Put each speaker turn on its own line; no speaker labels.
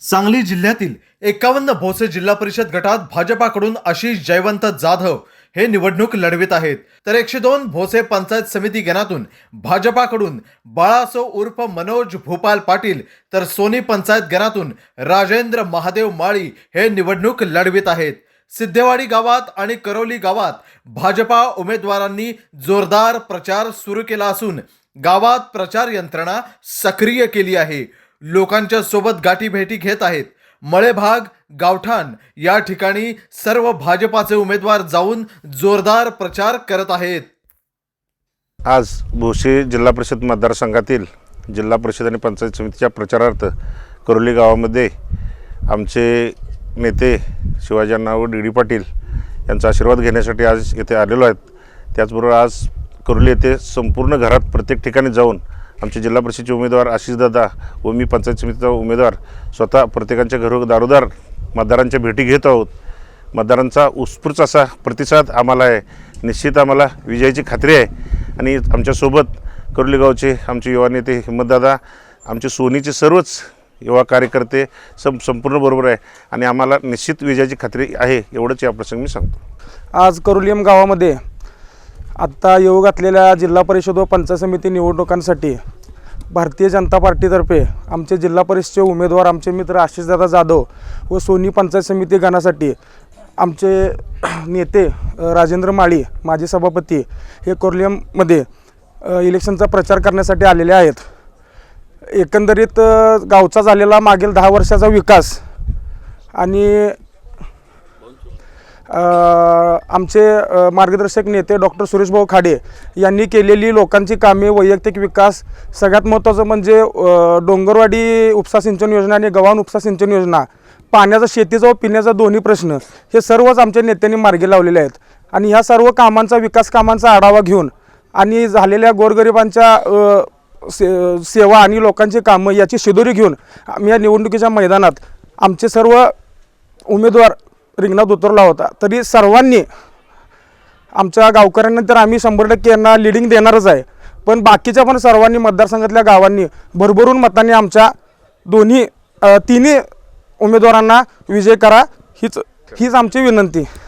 सांगली जिल्ह्यातील एकावन्न भोसे जिल्हा परिषद गटात भाजपाकडून आशिष जयवंत जाधव हे निवडणूक लढवित आहेत. तर एकशे दोन भोसे पंचायत समिती गणातून भाजपाकडून बाळासो उर्फ मनोज भूपाल पाटील तर सोनी पंचायत गणातून राजेंद्र महादेव माळी हे निवडणूक लढवित आहेत. सिद्धेवाडी गावात आणि करौली गावात भाजपा उमेदवारांनी जोरदार प्रचार सुरू केला असून गावात प्रचार यंत्रणा सक्रिय केली आहे. लोकांच्या सोबत गाठीभेटी घेत आहेत. मळेभाग गावठाण या ठिकाणी सर्व भाजपाचे उमेदवार जाऊन जोरदार प्रचार करत आहेत.
आज भोसे जिल्हा परिषद मतदारसंघातील जिल्हा परिषद आणि पंचायत समितीच्या प्रचारार्थ करोली गावामध्ये आमचे नेते शिवाजी अण्णा व डी डी पाटील यांचा आशीर्वाद घेण्यासाठी आज येथे आलेलो आहेत. त्याचबरोबर आज करोली येथे संपूर्ण घरात प्रत्येक ठिकाणी जाऊन आमचे जिल्हा परिषदेचे उमेदवार आशिषदादा व मी पंचायत समितीचा उमेदवार. स्वतः प्रत्येकांच्या घरो दारोदार मतदारांच्या भेटी घेत आहोत. मतदारांचा उत्स्फूर्त असा प्रतिसाद आम्हाला आहे. निश्चित आम्हाला विजयाची खात्री आहे. आणि आमच्यासोबत करुलीगावचे आमचे युवा नेते हिंमतदादा आमचे सोनीचे सर्वच युवा कार्यकर्ते सं संपूर्ण बरोबर आहे. आणि आम्हाला निश्चित विजयाची खात्री आहे एवढंच या प्रसंगी मी सांगतो.
आज करुलियम गावामध्ये आत्ता येऊ घातलेल्या जिल्हा परिषद व पंचायत समिती निवडणुकांसाठी भारतीय जनता पार्टीतर्फे आमचे जिल्हा परिषदचे उमेदवार आमचे मित्र आशिषदादा जाधव व सोनी पंचायत समिती गणासाठी आमचे नेते राजेंद्र माळी माजी सभापती हे कोर्लियममध्ये इलेक्शनचा प्रचार करण्यासाठी आलेले आहेत. एकंदरीत गावचा झालेला मागील दहा वर्षाचा विकास आणि आमचे मार्गदर्शक नेते डॉक्टर सुरेशभाऊ खाडे यांनी केलेली लोकांची कामे वैयक्तिक विकास सगळ्यात महत्त्वाचं म्हणजे डोंगरवाडी उपसा सिंचन योजना आणि गव्हाण उपसा सिंचन योजना पाण्याचा शेतीचा व पिण्याचा दोन्ही प्रश्न हे सर्वच आमच्या नेत्यांनी मार्गी लावलेले आहेत. आणि ह्या सर्व कामांचा विकास कामांचा आढावा घेऊन आणि झालेल्या गोरगरिबांच्या से सेवा आणि लोकांची कामं याची शिदोरी घेऊन आम्ही या निवडणुकीच्या मैदानात आमचे सर्व उमेदवार रिंगणात उतरला होता. तरी सर्वांनी आमच्या गावकऱ्यांना तर आम्ही शंभर टक्के यांना लिडिंग देणारच आहे. पण बाकीच्या पण सर्वांनी मतदारसंघातल्या गावांनी भरभरून मतांनी आमच्या दोन्ही तिन्ही उमेदवारांना विजय करा. हीच हीच आमची विनंती.